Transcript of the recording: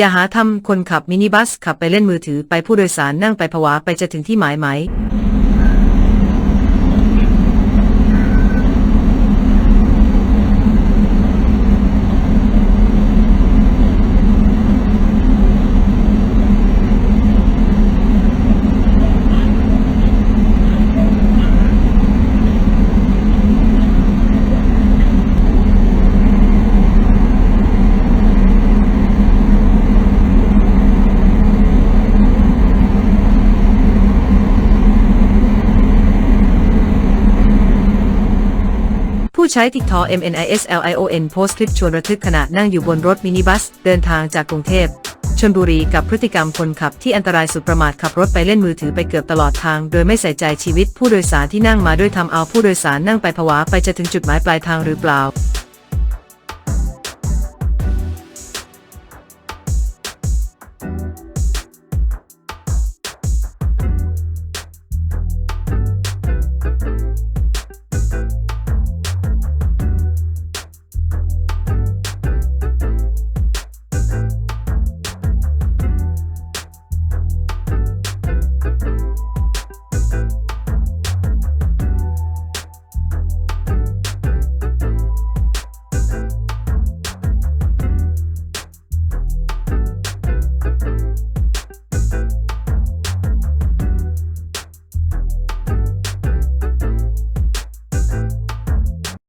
อย่าหาทำคนขับมินิบัสขับไปเล่นมือถือไปผู้โดยสารนั่งไปผวาไปจะถึงที่หมายไหม ผู้ใช้ TikTok MNISLION โพสต์คลิปชวนระทึกขณะนั่งอยู่บนรถมินิบัส เดินทางจากกรุงเทพชลบุรีกับพฤติกรรมคนขับที่อันตรายสุดประมาทขับรถไปเล่นมือถือไปเกือบตลอดทาง โดยไม่ใส่ใจชีวิตผู้โดยสารที่นั่งมาด้วยทำเอาผู้โดยสารนั่งไปผวาไปจะถึงจุดหมายปลายทางหรือเปล่า